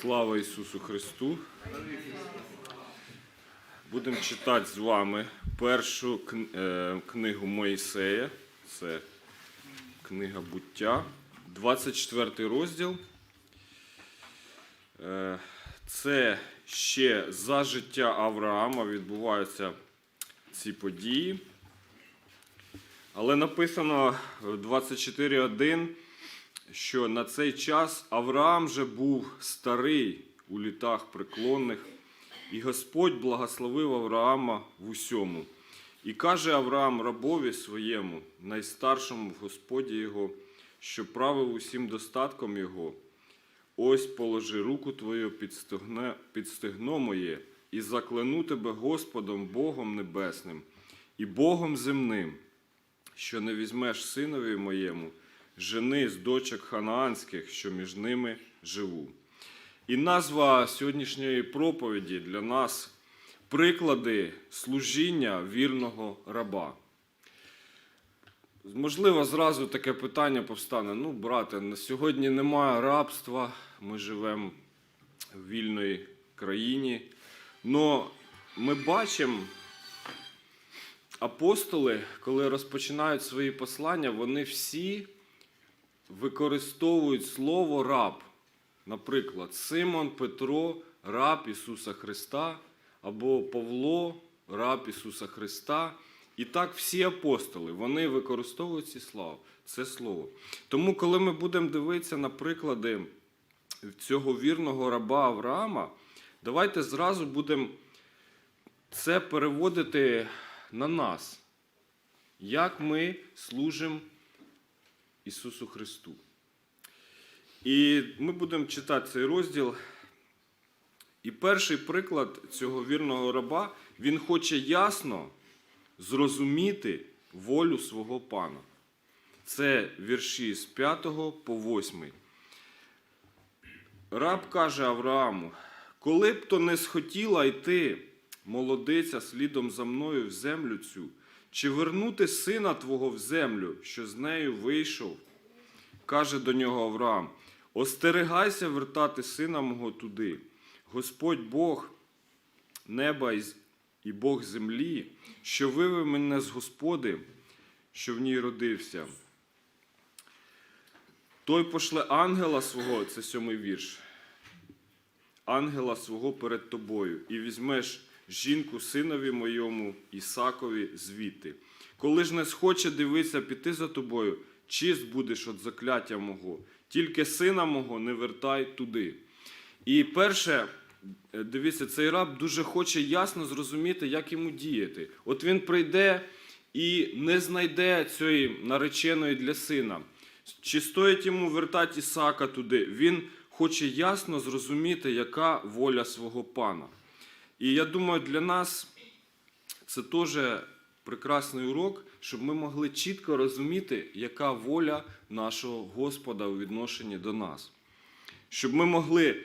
Слава Ісусу Христу! Будемо читати з вами першу е, книгу Моїсея. Це книга буття, 24 розділ. Е, Це ще за життя Авраама відбуваються ці події. Але написано в 24.1, що на цей час Авраам вже був старий у літах преклонних, і Господь благословив Авраама в усьому. І каже Авраам рабові своєму, найстаршому в Господі його, що правив усім достатком його. Ось положи руку твою під стегне- під стегно моє, і заклену тебе Господом Богом Небесним і Богом земним, що не візьмеш синові моєму, жени з дочок ханаанських, що між ними живу. І назва сьогоднішньої проповіді для нас приклади служіння вірного раба. Можливо, зразу таке питання повстане. Ну, брате, на сьогодні немає рабства, ми живемо в вільної країні. Но ми бачимо, апостоли, коли розпочинають свої послання, вони всі використовують слово раб. Наприклад, Симон Петро, раб Ісуса Христа, або Павло, раб Ісуса Христа. І так всі апостоли вони використовують ці слова, це слово. Тому, коли ми будемо дивитися на приклади цього вірного раба Авраама, давайте зразу будемо це переводити на нас, як ми служимо Ісусу Христу. І ми будемо читати цей розділ. І перший приклад цього вірного раба, він хоче ясно зрозуміти волю свого пана. Це вірші з 5 по 8. Раб каже Аврааму: коли б то не схотіла йти, молодиця, слідом за мною в землю цю, чи вернути сина твого в землю, що з нею вийшов, каже до нього Авраам: Остерегайся вертати сина мого туди. Господь Бог неба і Бог землі, що вивів мене з Господи, що в ній родився. Той пошле ангела свого, це сьомий вірш, ангела свого перед тобою, і візьмеш жінку синові моєму Ісакові звідти. Коли ж не схоче дивитися піти за тобою, чист будеш від закляття мого, тільки сина мого не вертай туди. І перше, е, дивіться, цей раб дуже хоче ясно зрозуміти, як йому діяти. От він прийде і не знайде цієї нареченої для сина. Чи стоїть йому вертати Ісака туди? Він хоче ясно зрозуміти, яка воля свого пана. І я думаю, для нас це теж прекрасний урок, щоб ми могли чітко розуміти, яка воля нашого Господа у відношенні до нас. Щоб ми могли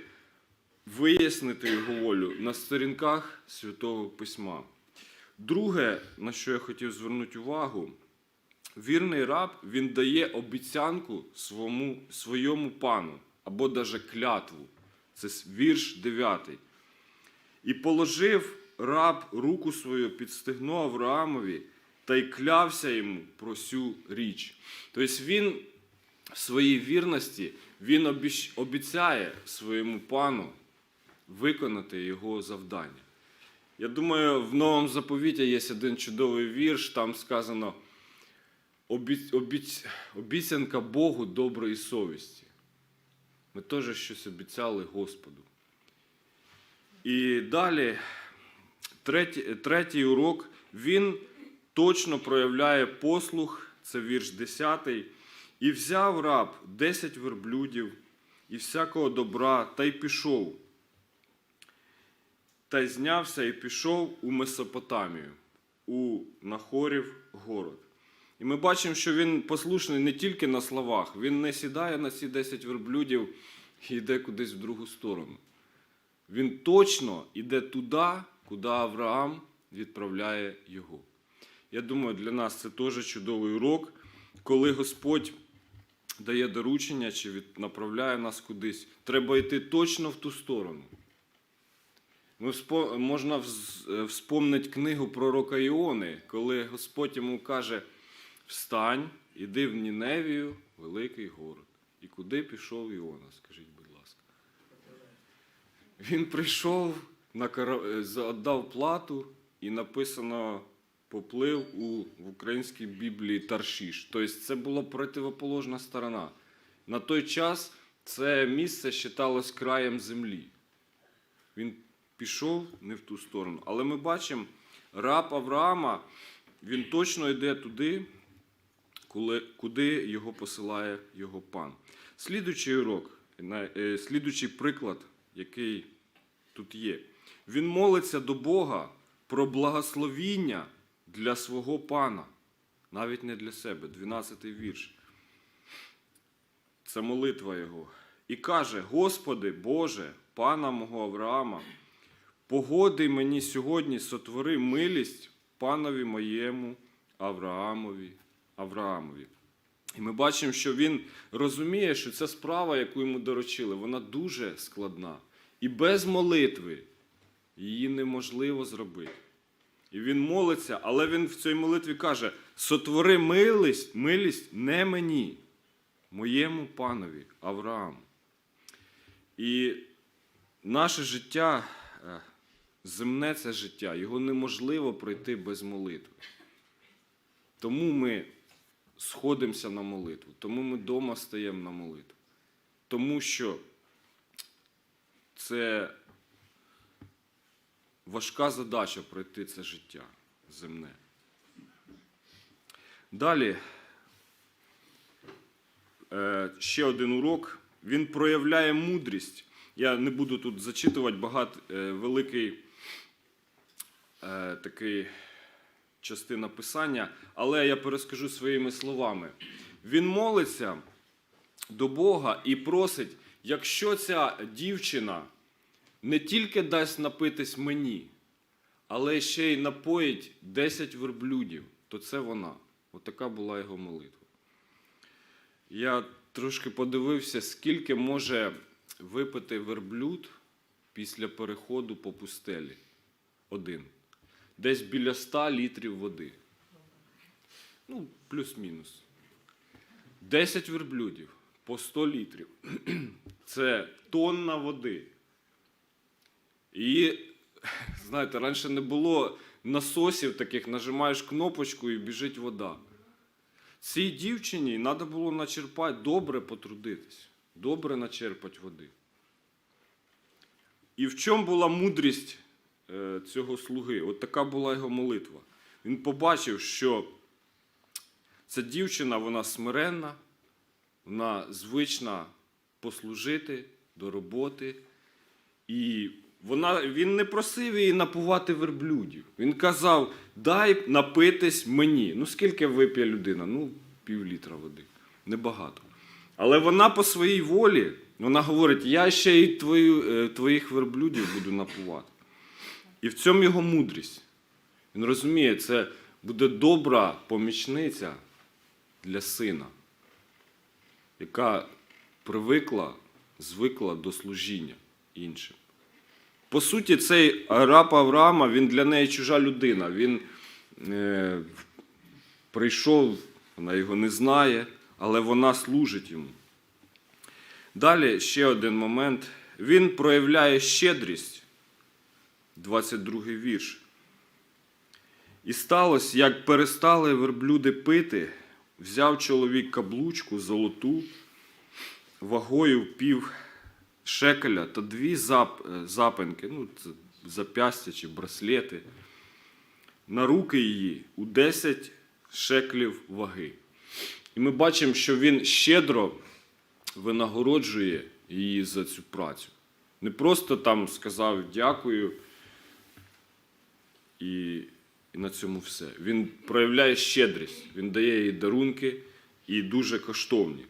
вияснити його волю на сторінках Святого Письма. Друге, на що я хотів звернути увагу, вірний раб він дає обіцянку своєму, своєму пану або даже клятву. Це вірш 9. І положив раб руку свою під стегно Авраамові та й клявся йому про цю річ. Тобто він в своїй вірності він обіцяє своєму пану виконати його завдання. Я думаю, в новому заповіті є один чудовий вірш, там сказано «Обіць- обіць- обіцянка Богу доброї совісті. Ми теж щось обіцяли Господу. І далі, третій, третій урок, він точно проявляє послух, це вірш 10. І взяв раб 10 верблюдів і всякого добра, та й пішов. Та й знявся і пішов у Месопотамію, у Нахорів город. І ми бачимо, що він послушний не тільки на словах, він не сідає на ці 10 верблюдів і йде кудись в другу сторону. Він точно йде туди, куди Авраам відправляє його. Я думаю, для нас це теж чудовий урок, коли Господь дає доручення чи направляє нас кудись, треба йти точно в ту сторону. Ми можна е, вспомнити книгу пророка Іони, коли Господь йому каже: Встань, іди в Ніневію, великий город. І куди пішов Іона, скажіть. Він прийшов, кара... е, віддав плату і написано поплив у в українській Біблії Таршіш. Тобто це була противоположна сторона. На той час це місце вважалось краєм землі. Він пішов не в ту сторону. Але ми бачимо, раб Авраама, він точно йде туди, куди його посилає його пан. Слідуючий урок, е, слідуючий приклад, який тут є. Він молиться до Бога про благословіння для свого пана, навіть не для себе. 12-й вірш. Це молитва його. І каже: Господи, Боже, пана мого Авраама, погоди мені сьогодні сотвори милість панові моєму Авраамові. Авраамові. І ми бачимо, що він розуміє, що ця справа, яку йому доручили, вона дуже складна. І без молитви її неможливо зробити. І він молиться, але він в цій молитві каже: сотвори милість, милість не мені, моєму панові Аврааму. І наше життя, е, земне це життя, його неможливо пройти без молитви. Тому ми сходимося на молитву, тому ми вдома стаємо на молитву. Тому що це важка задача пройти це життя земне. Далі е, ще один урок. Він проявляє мудрість. Я не буду тут зачитувати багато е, великий е, такий частина писання, але я перескажу своїми словами. Він молиться до Бога і просить, якщо ця дівчина не тільки дасть напитись мені, але ще й напоїть 10 верблюдів, то це вона. Отака була його молитва. Я трошки подивився, скільки може випити верблюд після переходу по пустелі. Один. Десь біля 100 літрів води. Ну, плюс-мінус. 10 верблюдів по 100 літрів. Це тонна води. І, знаєте, раніше не було насосів таких, нажимаєш кнопочку і біжить вода. Цій дівчині треба було начерпати, добре потрудитись, добре начерпати води. І в чому була мудрість е, цього слуги? От така була його молитва. Він побачив, що ця дівчина, вона смиренна, вона звична послужити до роботи. І вона, він не просив її напувати верблюдів. Він казав: дай напитись мені. Ну, скільки вип'є людина? Ну, пів літра води. Небагато. Але вона по своїй волі, вона говорить: я ще й твою, е, твоїх верблюдів буду напувати. І в цьому його мудрість. Він розуміє, це буде добра помічниця для сина, яка привикла, звикла до служіння іншим. По суті, цей раб Авраама, він для неї чужа людина. Він е, прийшов, вона його не знає, але вона служить йому. Далі ще один момент. Він проявляє щедрість, 22 й вірш. І сталося, як перестали верблюди пити, взяв чоловік каблучку золоту, вагою пів шекеля та дві зап, е, запинки, ну, запястя чи браслети, на руки її у 10 шеклів ваги. І ми бачимо, що він щедро винагороджує її за цю працю. Не просто там сказав дякую і, і на цьому все. Він проявляє щедрість, він дає їй дарунки і дуже коштовні.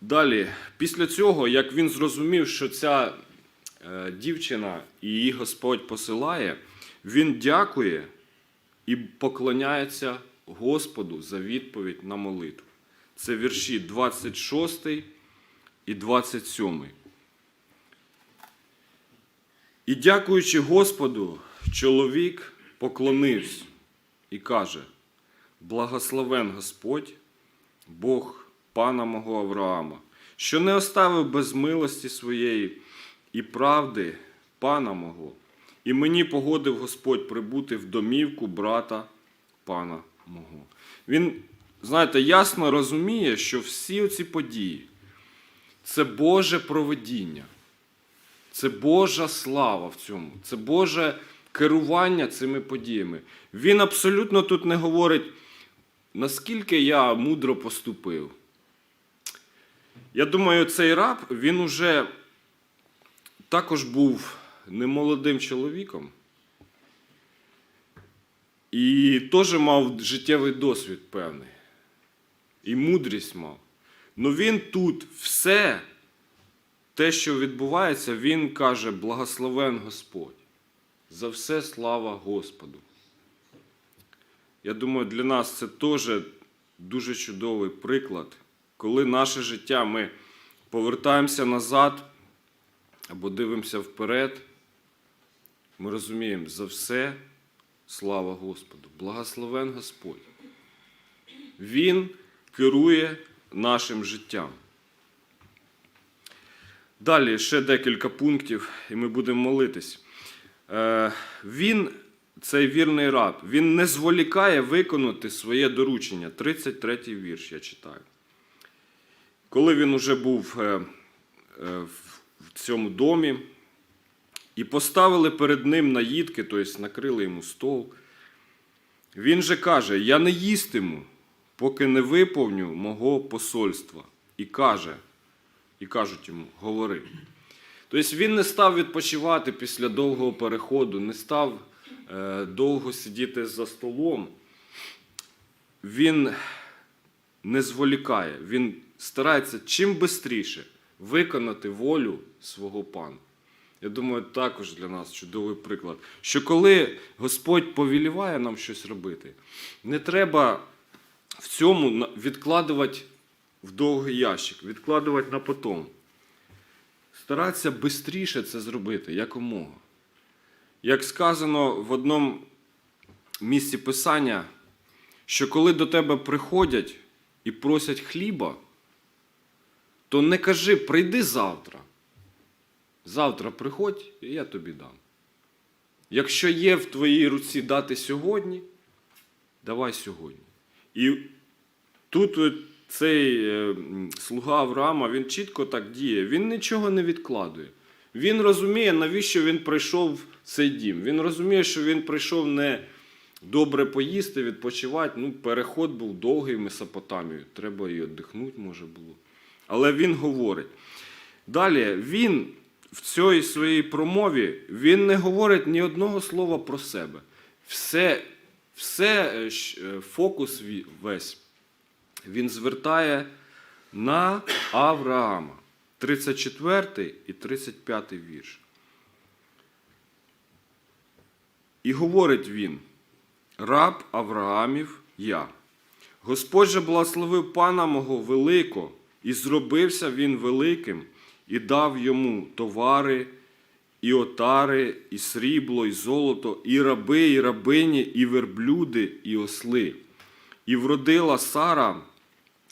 Далі, після цього, як він зрозумів, що ця е, дівчина і її Господь посилає, він дякує і поклоняється Господу за відповідь на молитву. Це вірші 26 і 27. І дякуючи Господу, чоловік поклонився і каже: Благословен Господь, Бог пана мого Авраама, що не оставив без милості своєї і правди пана мого, і мені погодив Господь прибути в домівку брата пана мого. Він, знаєте, ясно розуміє, що всі ці події це Боже проведіння. Це Божа слава в цьому, це Боже керування цими подіями. Він абсолютно тут не говорить, наскільки я мудро поступив. Я думаю, цей раб він уже також був немолодим чоловіком і теж мав життєвий досвід певний. І мудрість мав. Но він тут все те, що відбувається, він каже: благословен Господь. За все слава Господу. Я думаю, для нас це теж дуже чудовий приклад, коли наше життя ми повертаємося назад або дивимося вперед. Ми розуміємо, за все слава Господу. Благословен Господь. Він керує нашим життям. Далі ще декілька пунктів, і ми будемо молитись. Е, Він, цей вірний раб, він не зволікає виконати своє доручення. 33 вірш я читаю. Коли він уже був е, е, в цьому домі, і поставили перед ним наїдки, тобто накрили йому стол, він же каже: Я не їстиму, поки не виповню мого посольства. І каже, і кажуть йому, говори. Тобто він не став відпочивати після довгого переходу, не став е, довго сидіти за столом. Він не зволікає, він старається чим швидше виконати волю свого пана. Я думаю, також для нас чудовий приклад, що коли Господь повіліває нам щось робити, не треба в цьому відкладувати в довгий ящик, відкладувати на потом. Старатися швидше це зробити, якомога. Як сказано в одному місці Писання, що коли до тебе приходять і просять хліба, то не кажи прийди завтра. Завтра приходь, і я тобі дам. Якщо є в твоїй руці дати сьогодні, давай сьогодні. І тут цей е, слуга Авраама, він чітко так діє, він нічого не відкладує. Він розуміє, навіщо він прийшов в цей дім. Він розуміє, що він прийшов не добре поїсти, відпочивати. Ну, переход був довгий в Месопотамію. Треба і віддихнути, може було. Але він говорить. Далі, він в цій своїй промові він не говорить ні одного слова про себе. Все, все е, е, фокус весь він звертає на Авраама. 34 і 35 вірш. І говорить він: раб Авраамів я. Господь же благословив пана мого велико, і зробився він великим, і дав йому товари, і отари, і срібло, і золото, і раби, і рабині, і верблюди, і осли. І вродила Сара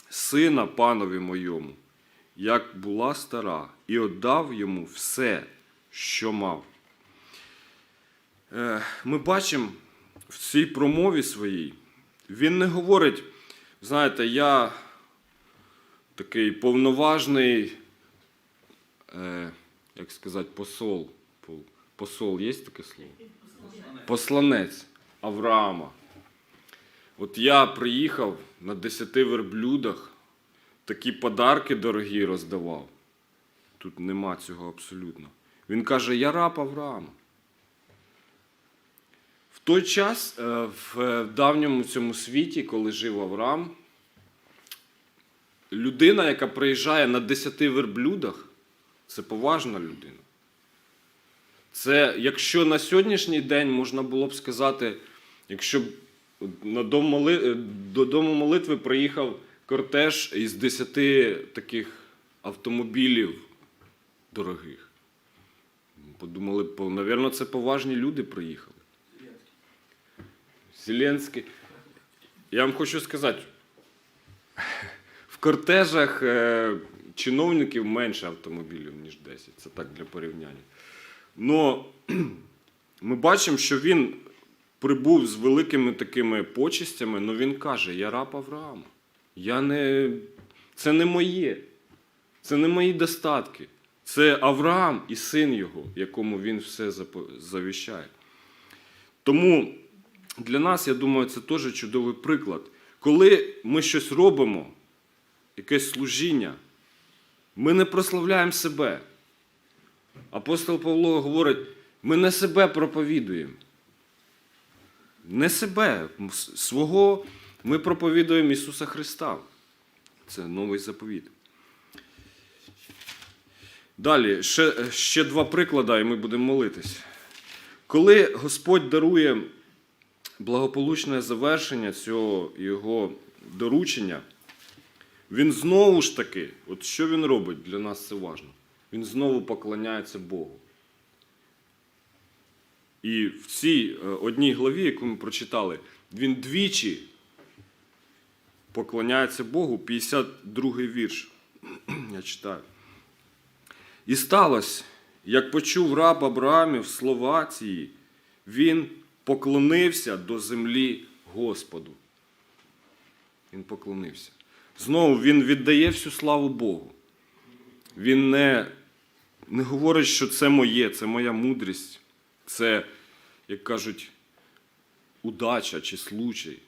сина панові моєму, як була стара, і віддав йому все, що мав. Е, Ми бачимо в цій промові своїй, він не говорить, знаєте, я такий повноважний, е, як сказати, посол. Посол, є таке слово? Посланець Авраама. От я приїхав на десяти верблюдах, такі подарки дорогі роздавав. Тут нема цього абсолютно. Він каже: Я раб Авраама. В той час, е, в давньому цьому світі, коли жив Авраам, людина, яка приїжджає на десяти верблюдах, це поважна людина. Це, якщо на сьогоднішній день можна було б сказати, якщо б на дом моли... е, до дому молитви приїхав кортеж із 10 таких автомобілів дорогих. Подумали, по- навірно, це поважні люди приїхали. Зеленський. Я вам хочу сказати, в кортежах е, чиновників менше автомобілів, ніж 10. Це так для порівняння. Но ми бачимо, що він прибув з великими такими почестями, але він каже: Я раб Авраама. Я не... Це не моє. Це не мої достатки. Це Авраам і син його, якому він все завіщає. Тому для нас, я думаю, це теж чудовий приклад. Коли ми щось робимо, якесь служіння, ми не прославляємо себе. Апостол Павло говорить, ми не себе проповідуємо. Не себе, свого ми проповідуємо Ісуса Христа. Це новий заповіт. Далі, ще, ще два приклади, і ми будемо молитись. Коли Господь дарує благополучне завершення цього його доручення, він знову ж таки, от що він робить, для нас це важливо. Він знову поклоняється Богу. І в цій е, одній главі, яку ми прочитали, він двічі поклоняється Богу, 52 й вірш. Я читаю. І сталося, як почув раб Абраамів слова ці, він поклонився до землі Господу. Він поклонився. Знову він віддає всю славу Богу. Він не, не говорить, що це моє, це моя мудрість, це, як кажуть, удача чи случай.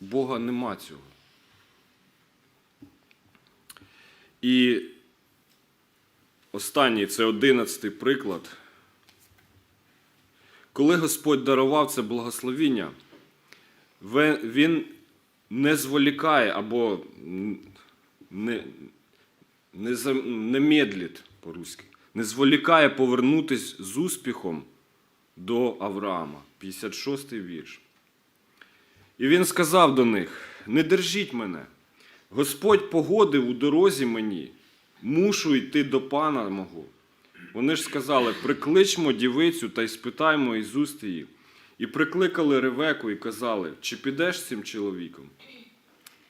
Бога нема цього. І останній це одинадцятий приклад. Коли Господь дарував це благословіння, Він не зволікає або не, не, не медлить по-руськи, не зволікає повернутись з успіхом до Авраама. 56 вірш. І він сказав до них: Не держіть мене. Господь погодив у дорозі мені, мушу йти до пана мого. Вони ж сказали: прикличмо дівицю та й спитаймо із уст її. І прикликали Ревеку і казали, чи підеш з цим чоловіком?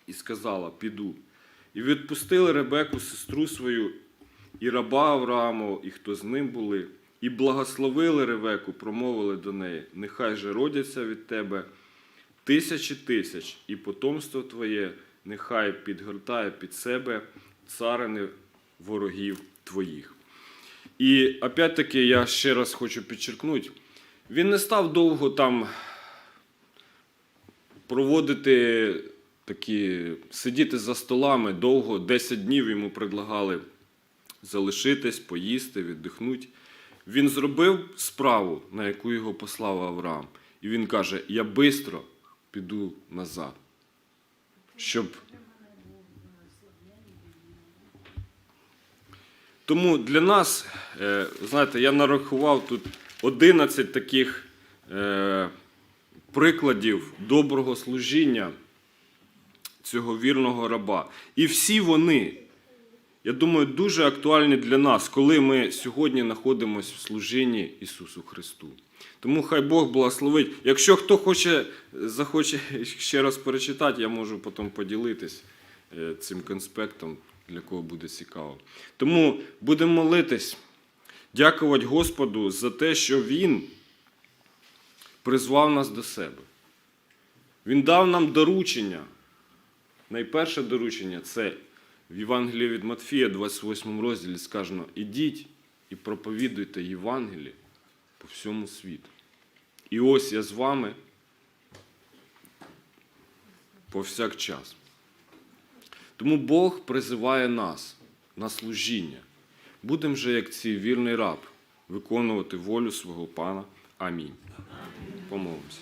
І сказала, піду. І відпустили Ребеку, сестру свою, і раба Аврааму, і хто з ним були, і благословили Ревеку, промовили до неї: нехай же родяться від тебе тисячі тисяч, і потомство твоє нехай підгортає під себе царини ворогів твоїх. І опять-таки я ще раз хочу підчеркнути, він не став довго там проводити такі, сидіти за столами довго, 10 днів йому предлагали залишитись, поїсти, віддихнути. Він зробив справу, на яку його послав Авраам. І він каже: Я швидко піду назад. Щоб Тому для нас, е, знаєте, я нарахував тут 11 таких е, прикладів доброго служіння цього вірного раба. І всі вони, я думаю, дуже актуальні для нас, коли ми сьогодні знаходимося в служінні Ісусу Христу. Тому хай Бог благословить. Якщо хто хоче, захоче ще раз перечитати, я можу потім поділитись е, цим конспектом, для кого буде цікаво. Тому будемо молитись, дякувати Господу за те, що Він призвав нас до себе. Він дав нам доручення. Найперше доручення це в Євангелії від Матфія, 28 розділі сказано: ідіть і проповідуйте Євангеліє по всьому світу. І ось я з вами повсякчас. Тому Бог призиває нас на служіння. Будемо же, як цей вірний раб, виконувати волю свого Пана. Амінь. Помолимося.